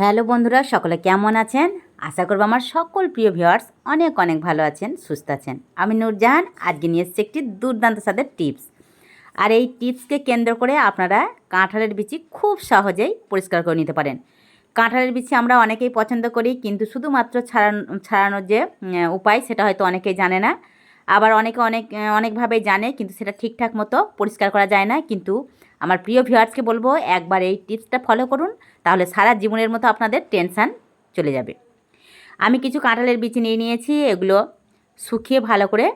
Hello বন্ধুরা, সকলে কেমন আছেন? আশা করব আমার সকল প্রিয় ভিউয়ার্স অনেক অনেক ভালো আছেন, সুস্থ আছেন। আমি নূরজাহান, আজকে নিয়ে এসেছি একটি দুর্দান্ত স্বাদের টিপস। আর এই টিপসকে কেন্দ্র করে আপনারা কাঁঠালের বিচি খুব সহজেই পরিষ্কার করে নিতে পারেন। কাঁঠালের বিচি আমরা অনেকেই পছন্দ করি, কিন্তু শুধুমাত্র ছাড়ানো, ছাড়ানোর যে উপায় সেটা হয়তো অনেকেই জানে না। আবার অনেকে অনেক, অনেকভাবেই জানে, কিন্তু সেটা ঠিকঠাক মতো পরিষ্কার করা যায় না। কিন্তু আমার প্রিয় ভিউয়ার্সকে বলব, একবার এই টিপসটা ফলো করুন তাহলে সারা জীবনের মতো আপনাদের টেনশান চলে যাবে। আমি কিছু কাঁঠালের বিচি নিয়ে নিয়েছি, এগুলো শুকিয়ে ভালো করে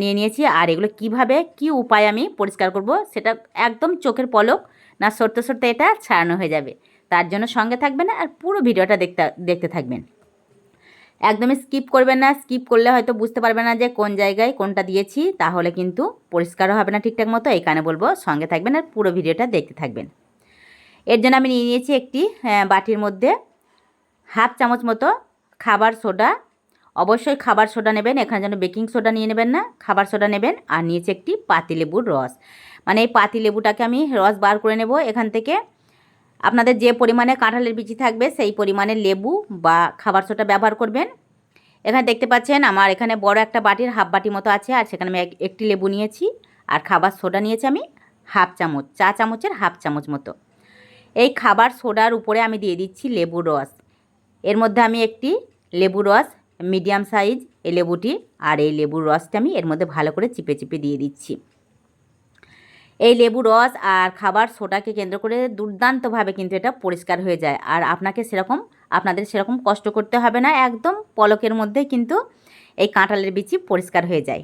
নিয়ে নিয়েছি। আর এগুলো কীভাবে, কি উপায় আমি পরিষ্কার করব, সেটা একদম চোখের পলক, না সরতে সরতে এটা ছাড়ানো হয়ে যাবে। তার জন্য সঙ্গে থাকবেন আর পুরো ভিডিওটা দেখতে দেখতে থাকবেন। একদমই স্কিপ করবেন না স্কিপ করলে হয়তো বুঝতে পারবেন না যে কোন জায়গায় কোনটা দিয়েছি, তাহলে কিন্তু পরিষ্কারও হবে না ঠিকঠাক মতো। এই কারণে বলব সঙ্গে থাকবেন আর পুরো ভিডিওটা দেখতে থাকবেন। এর জন্য আমি নিয়ে নিয়েছি একটি আহ, বাটির মধ্যে হাফ চামচ মতো খাবার সোডা। অবশ্যই খাবার সোডা নেবেন এখানে যেন বেকিং সোডা নিয়ে নেবেন না খাবার সোডা নেবেন আর নিয়েছি একটি পাতিলেবুর রস। মানে এই পাতিলেবুটাকে আমি রস বার করে নেব এখান থেকে আপনাদের যে পরিমাণে কাঁঠালের বিচি থাকবে সেই পরিমাণে লেবু বা খাবার সোডা ব্যবহার করবেন। এখানে দেখতে পাচ্ছেন আমার এখানে বড় একটা বাটির হাফ বাটি মতো আছে আর সেখানে আমি এক- একটি লেবু নিয়েছি। আর খাবার সোডা নিয়েছি আমি হাফ চামচ চা চামচের হাফ চামচ মতো। এই খাবার সোডার উপরে আমি দিয়ে দিচ্ছি লেবুর রস। এর মধ্যে আমি একটি লেবুর রস, মিডিয়াম সাইজ এই লেবুটি আর এই লেবুর রসটা আমি এর মধ্যে ভালো করে চিপে চিপে দিয়ে দিচ্ছি। এই লেবু রস আর খাবার সোডাকে কেন্দ্র করে দুর্দান্তভাবে কিন্তু এটা পরিষ্কার হয়ে যায়। আর আপনাকে সেরকম, আপনাদের সেরকম কষ্ট করতে হবে না, একদম পলকের মধ্যে কিন্তু এই কাঁঠালের বিচি পরিষ্কার হয়ে যায়।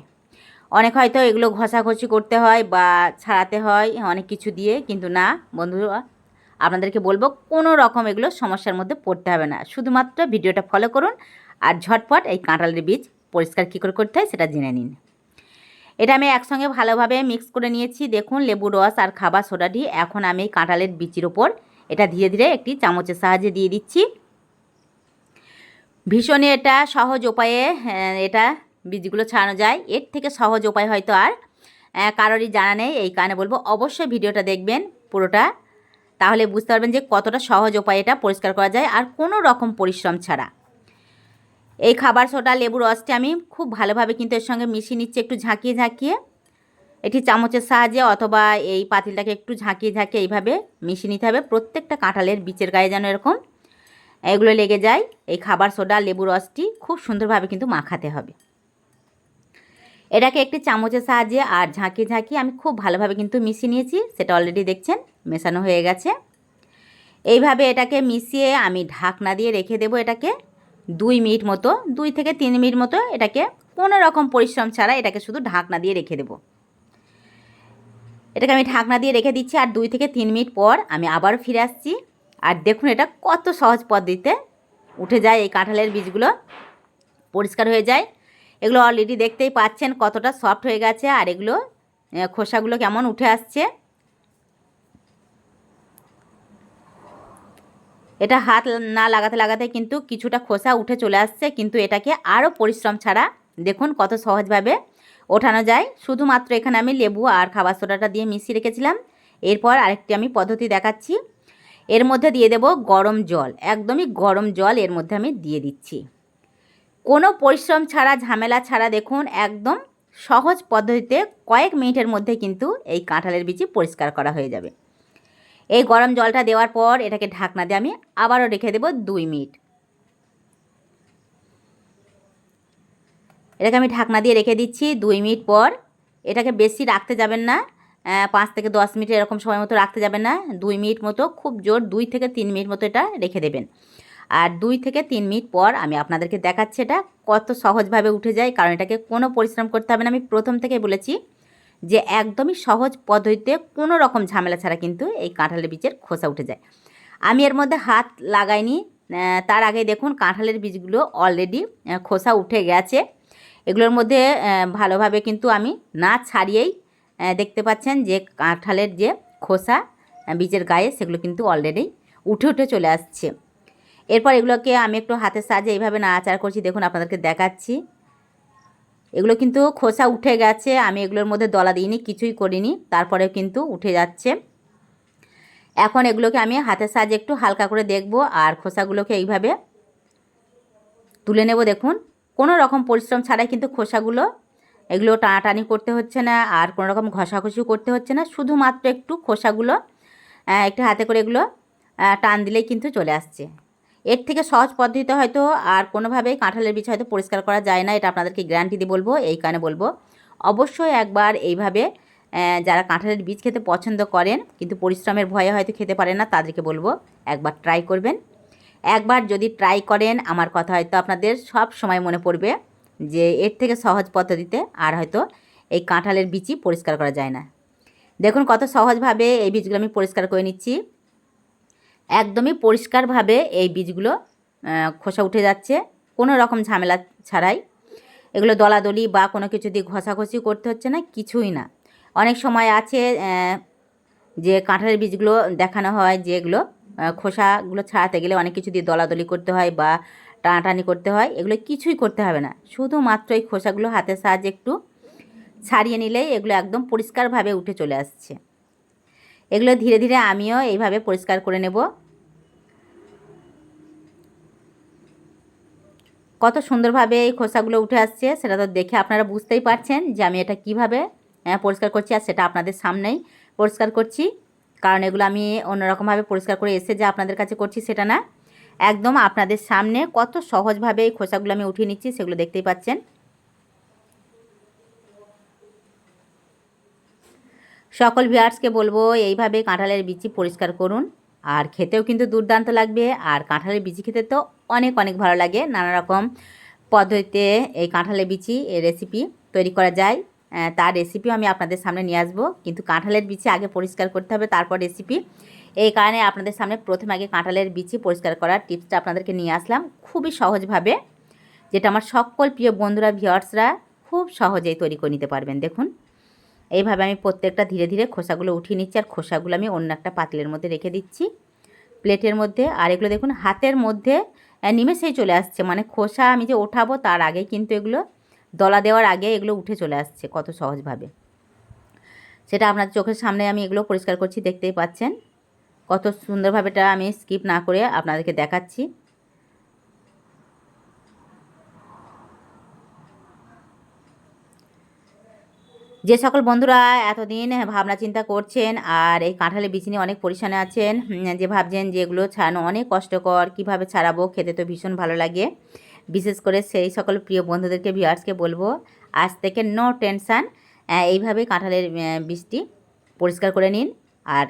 অনেক হয়তো এগুলো ঘষাঘষি করতে হয় বা ছাড়াতে হয়, অনেক কিছু দিয়ে, কিন্তু না, বন্ধুরা আপনাদেরকে বলব কোনো রকম এগুলো সমস্যার মধ্যে পড়তে হবে না। শুধুমাত্র ভিডিওটা ফলো করুন আর ঝটপট এই কাঁঠালের বীজ পরিষ্কার কী করে করতে হয় সেটা জেনে নিন। এটা আমি একসঙ্গে ভালোভাবে মিক্স করে নিয়েছি। দেখুন লেবু রস আর খাবার সোডাটি এখন আমি এই কাঁঠালের বিচির ওপর এটা ধীরে ধীরে একটি চামচের সাহায্যে দিয়ে দিচ্ছি। ভীষণই এটা সহজ উপায়ে এটা বীজগুলো ছাড়ানো যায়। এর থেকে সহজ উপায় হয়তো আর কারোরই জানা নেই। এই কারণে বলব অবশ্যই ভিডিওটা দেখবেন, পুরোটা তাহলে বুঝতে পারবেন যে কতটা সহজ উপায়ে এটা পরিষ্কার করা যায় আর কোনো রকম পরিশ্রম ছাড়া। এই খাবার সোডা, লেবুর রসটি আমি খুব ভালোভাবে কিন্তু এর সঙ্গে মিশিয়ে নিচ্ছি একটু ঝাঁকিয়ে ঝাঁকিয়ে। এটি চামচের সাহায্যে অথবা এই পাতিলটাকে একটু ঝাঁকিয়ে ঝাঁকিয়ে এইভাবে মিশিয়ে নিতে হবে। প্রত্যেকটা কাঁঠালের বিচের গায়ে যেন এরকম। এগুলো লেগে যায়। এই খাবার সোডা লেবু রসটি খুব সুন্দরভাবে কিন্তু মাখাতে হবে। এটাকে একটি চামচের সাহায্যে আর ঝাঁকি ঝাঁকি আমি খুব ভালোভাবে কিন্তু মিশিয়ে নিয়েছি, সেটা অলরেডি দেখছেন, মেশানো হয়ে গেছে। এইভাবে এটাকে মিশিয়ে আমি ঢাকনা দিয়ে রেখে দেবো এটাকে দুই মিনিট মতো, দুই থেকে তিন মিনিট মতো এটাকে কোনো রকম পরিশ্রম ছাড়া এটাকে শুধু ঢাকনা দিয়ে রেখে দেবো। এটাকে আমি ঢাকনা দিয়ে রেখে দিচ্ছি আর দুই থেকে তিন মিনিট পর আমি আবারও ফিরে আসছি। আর দেখুন এটা কত সহজ পদ্ধতিতে উঠে যায় এই কাঁঠালের বীজগুলো, পরিষ্কার হয়ে যায়। এগুলো অলরেডি দেখতেই পাচ্ছেন কতটা সফট হয়ে গেছে আর এগুলো খোসাগুলো কেমন উঠে আসছে। এটা হাত না লাগাতে লাগাতে কিন্তু কিছুটা খোসা উঠে চলে আসছে, কিন্তু এটাকে আরও পরিশ্রম ছাড়া দেখুন কত সহজভাবে ওঠানো যায়। শুধুমাত্র এখানে আমি লেবু আর খাবার সোডাটা দিয়ে মিশিয়ে রেখেছিলাম। এরপর আরেকটি আমি পদ্ধতি দেখাচ্ছি। এর মধ্যে দিয়ে দেব গরম জল, একদমই গরম জল এর মধ্যে আমি দিয়ে দিচ্ছি। কোনো পরিশ্রম ছাড়া, ঝামেলা ছাড়া দেখুন, একদম সহজ পদ্ধতিতে কয়েক মিনিটের মধ্যে কিন্তু এই কাঁঠালের বিচি পরিষ্কার করা হয়ে যাবে। এই গরম জলটা দেওয়ার পর এটাকে ঢাকনা দিয়ে আমি আবারও রেখে দেবো দুই মিনিট। এটাকে আমি ঢাকনা দিয়ে রেখে দিচ্ছি দুই মিনিট পর। এটাকে বেশি রাখতে যাবেন না পাঁচ থেকে দশ মিনিট এরকম সময় মতো রাখতে যাবেন না। দুই মিনিট মতো, খুব জোর, দুই থেকে তিন মিনিট মতো এটা রেখে দেবেন। আর দুই থেকে তিন মিনিট পর আমি আপনাদেরকে দেখাচ্ছি এটা কত সহজভাবে উঠে যায়, কারণ এটাকে কোনো পরিশ্রম করতে হবে না। আমি প্রথম থেকে বলেছি যে একদমই সহজ পদ্ধতিতে কোনো রকম ঝামেলা ছাড়া কিন্তু এই কাঁঠালের বীজের খোসা উঠে যায়। আমি এর মধ্যে হাত লাগাইনি তার আগে দেখুন কাঁঠালের বীজগুলো অলরেডি খোসা উঠে গেছে। এগুলোর মধ্যে ভালোভাবে কিন্তু আমি না ছাড়িয়েই দেখতে পাচ্ছেন যে কাঁঠালের যে খোসা বীজের গায়ে সেগুলো কিন্তু অলরেডি উঠে উঠে চলে আসছে। এরপর এগুলোকে আমি একটু হাতের সাহায্যে এইভাবে নাড়াচাড়া করছি, দেখুন আপনাদেরকে দেখাচ্ছি। এগুলো কিন্তু খোসা উঠে গেছে, আমি এগুলোর মধ্যে দলা দিইনি, কিছুই করিনি তারপরেও কিন্তু উঠে যাচ্ছে। এখন এগুলোকে আমি হাতের সাহায্যে একটু হালকা করে দেখব আর খোসাগুলোকে এইভাবে তুলে নেব, দেখুন। কোনো রকম পরিশ্রম ছাড়াই কিন্তু খোসাগুলো, এগুলো টানাটানি করতে হচ্ছে না আর কোনো রকম ঘষাঘষিও করতে হচ্ছে না, শুধুমাত্র একটু খোসাগুলো একটু হাতে করে এগুলো টান দিলেই কিন্তু চলে আসছে। এর থেকে সহজ পদ্ধতিতে হয়তো আর কোনোভাবেই কাঁঠালের বীজ হয়তো পরিষ্কার করা যায় না, এটা আপনাদেরকে গ্যারান্টি দিয়ে বলব, এই কারণে বলব। অবশ্যই একবার এইভাবে যারা কাঁঠালের বীজ খেতে পছন্দ করেন, কিন্তু পরিশ্রমের ভয়ে হয়তো খেতে পারেন না, তাদেরকে বলব, একবার ট্রাই করবেন। একবার যদি ট্রাই করেন, আমার কথা হয়তো আপনাদের সব সময় মনে পড়বে যে এর থেকে সহজ পদ্ধতিতে আর হয়তো এই কাঁঠালের বীজই পরিষ্কার করা যায় না। দেখুন কত সহজভাবে এই বীজগুলো আমি পরিষ্কার করে নিচ্ছি। একদমই পরিষ্কারভাবে এই বীজগুলো খোসা উঠে যাচ্ছে, কোনো রকম ঝামেলা ছাড়াই। এগুলো দলাদলি বা কোনো কিছু দিয়ে ঘষাঘষি করতে হচ্ছে না, কিছুই না। অনেক সময় আছে যে কাঁঠালের বীজগুলো দেখানো হয় যেগুলো খোসাগুলো ছাড়াতে গেলে অনেক কিছু দিয়ে দলাদলি করতে হয় বা টানাটানি করতে হয়, এগুলো কিছুই করতে হবে না। শুধুমাত্র এই খোসাগুলো হাতের সাহায্যে একটু ছাড়িয়ে নিলেই এগুলো একদম পরিষ্কারভাবে উঠে চলে আসছে। এগুলো ধীরে ধীরে আমিও এইভাবে পরিষ্কার করে নেব। কত সুন্দরভাবে এই খোসাগুলো উঠে আসছে সেটা তো দেখে আপনারা বুঝতেই পারছেন যে আমি এটা কীভাবে আহ, পরিষ্কার করছি আর সেটা আপনাদের সামনেই পরিষ্কার করছি। কারণ এগুলো আমি অন্যরকমভাবে পরিষ্কার করে এসে যে আপনাদের কাছে করছি সেটা না। একদম আপনাদের সামনে কত সহজভাবে এই খোসাগুলো আমি উঠিয়ে নিচ্ছি সেগুলো দেখতেই পাচ্ছেন। সকল ভিউয়ার্সকে বলব, এইভাবে কাঁঠালের বিচি পরিষ্কার করুন। আর খেতেও কিন্তু দুর্দান্ত লাগবে। আর কাঁঠালের বিচি খেতে তো অনেক অনেক ভালো লাগে। নানা রকম পদ্ধতিতে এই কাঁঠালের বিচি, এই রেসিপি তৈরি করা যায়। তার রেসিপিও আমি আপনাদের সামনে নিয়ে আসব। কিন্তু কাঁঠালের বিচি আগে পরিষ্কার করতে হবে, তারপর রেসিপি এই কারণে আপনাদের সামনে প্রথমে আগে কাঁঠালের বিচি পরিষ্কার করার টিপসটা আপনাদেরকে নিয়ে আসলাম খুবই সহজভাবে, যেটা আমার সকল প্রিয় বন্ধুরা ভিউয়ার্সরা খুব সহজেই তৈরি করে নিতে পারবেন। দেখুন এইভাবে আমি প্রত্যেকটা ধীরে ধীরে খোসাগুলো উঠিয়ে নিচ্ছি, আর খোসাগুলো আমি অন্য একটা পাতলের মধ্যে রেখে দিচ্ছি। প্লেটের মধ্যে, আর এগুলো দেখুন, হাতের মধ্যে নিমেষেই চলে আসছে। মানে খোসা আমি যে ওঠাবো তার আগে কিন্তু এগুলো, দলা দেওয়ার আগে এগুলো উঠে চলে আসছে কত সহজভাবে। সেটা আপনার চোখের সামনে আমি এগুলো পরিষ্কার করছি, দেখতেই পাচ্ছেন। কত সুন্দরভাবে এটা আমি স্কিপ না করে আপনাদেরকে দেখাচ্ছি। যে সকল বন্ধুরা এতদিন ভাবনা চিন্তা করছেন আর এই কাঁঠালের বিচি নিয়ে অনেক পরিশানে আছেন যে ভাবছেন যে এগুলো ছাড়ানো অনেক কষ্টকর, কীভাবে ছাড়াবো, খেতে তো ভীষণ ভালো লাগে। বিশেষ করে সেই সকল প্রিয় বন্ধুদেরকে ভিউয়ার্সকে বলব, আজ থেকে নো টেনশান এইভাবে কাঁঠালের বীজটি পরিষ্কার করে নিন। আর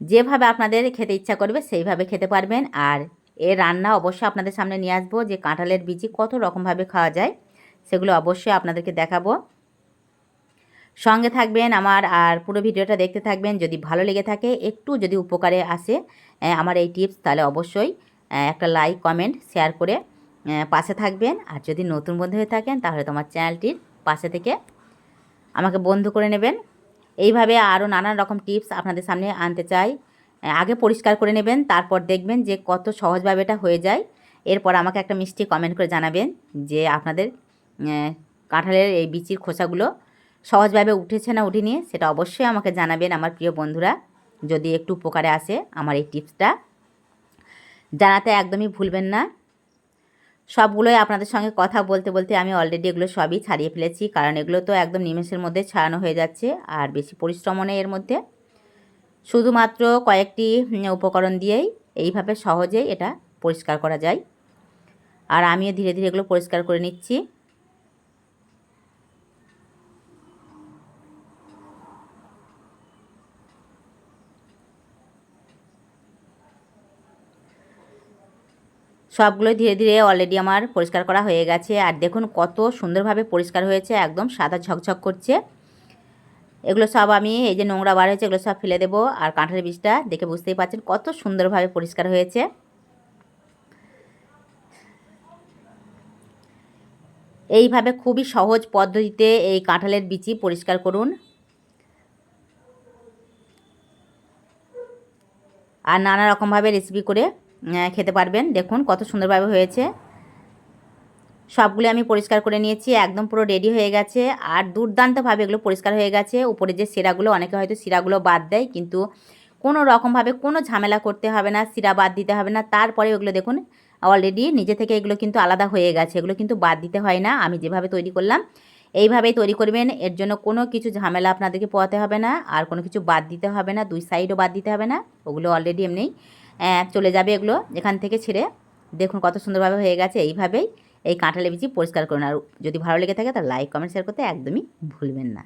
যেভাবে আপনাদের খেতে ইচ্ছা করবে, সেইভাবে খেতে পারবেন। আর এর রান্না অবশ্যই আপনাদের সামনে নিয়ে আসব যে কাঁঠালের বীজি কত রকমভাবে খাওয়া যায়, সেগুলো অবশ্যই আপনাদেরকে দেখাবো। সঙ্গে থাকবেন আমার আর পুরো ভিডিওটা দেখতে থাকবেন। যদি ভালো লেগে থাকে, একটু যদি উপকারে আসে আমার এই টিপস, তাহলে অবশ্যই একটা লাইক কমেন্ট শেয়ার করে পাশে থাকবেন। আর যদি নতুন বন্ধু হয়ে থাকেন, তাহলে তোমার চ্যানেলটির পাশে থেকে আমাকে বন্ধু করে নেবেন। এইভাবে আরও নানান রকম টিপস আপনাদের সামনে আনতে চাই। আগে পরিষ্কার করে নেবেন, তারপর দেখবেন যে কত সহজভাবে এটা হয়ে যায়। এরপর আমাকে একটা মিষ্টি কমেন্ট করে জানাবেন যে আপনাদের কাঁঠালের এই বিচির খোসাগুলো সহজভাবে উঠেছে না উঠিনি, সেটা অবশ্যই আমাকে জানাবেন আমার প্রিয় বন্ধুরা, যদি একটু উপকারে আসে আমার এই টিপসটা। জানাতে একদমই ভুলবেন না। সবগুলোই আপনাদের সঙ্গে কথা বলতে বলতে আমি অলরেডি এগুলো সবই ছাড়িয়ে ফেলেছি, কারণ এগুলো তো একদম নিমেষের মধ্যে ছাড়ানো হয়ে যাচ্ছে, আর বেশি পরিশ্রমও নেই এর মধ্যে। শুধুমাত্র কয়েকটি উপকরণ দিয়েই এইভাবে সহজেই এটা পরিষ্কার করা যায়। আর আমিও ধীরে ধীরে এগুলো পরিষ্কার করে নিচ্ছি। সবগুলোই ধীরে ধীরে অলরেডি আমার পরিষ্কার করা হয়ে গেছে। আর দেখুন কত সুন্দরভাবে পরিষ্কার হয়েছে, একদম সাদা ঝকঝক করছে। এগুলো সব আমি এই যে নোংরা বার হয়েছে, এগুলো সব ফেলে দেবো। আর কাঁঠালের বীজটা দেখে বুঝতেই পারছেন কত সুন্দরভাবে পরিষ্কার হয়েছে। এইভাবে খুবই সহজ পদ্ধতিতে এই কাঁঠালের বিচি পরিষ্কার করুন। আর নানা রকমভাবে রেসিপি করে খেতে পারবেন। দেখুন কত সুন্দরভাবে হয়েছে। সবগুলো আমি পরিষ্কার করে নিয়েছি, একদম পুরো রেডি হয়ে গেছে। আর দুর্দান্তভাবে এগুলো পরিষ্কার হয়ে গেছে। উপরে যে শিরাগুলো, অনেকে হয়তো শিরাগুলো বাদ দেয়, কিন্তু কোনো রকমভাবে কোনো ঝামেলা করতে হবে না সিরা বাদ দিতে হবে না। তারপরে ওগুলো দেখুন অলরেডি নিজে থেকে এগুলো কিন্তু আলাদা হয়ে গেছে। এগুলো কিন্তু বাদ দিতে হয় না, আমি যেভাবে তৈরি করলাম, এইভাবেই তৈরি করবেন। এর জন্য কোনো কিছু ঝামেলা আপনাদেরকে পোয়াতে হবে না, আর কোনো কিছু বাদ দিতে হবে না, দুই সাইডও বাদ দিতে হবে না, ওগুলো অলরেডি এমনি চলে যাবে এগুলো এখান থেকে ছেড়ে। দেখুন কত সুন্দরভাবে হয়ে গেছে। এইভাবেই এই কাঁঠালে বিচি পরিষ্কার করুন। আর যদি ভালো লেগে থাকে তাহলে লাইক কমেন্ট শেয়ার করতে একদমই ভুলবেন না।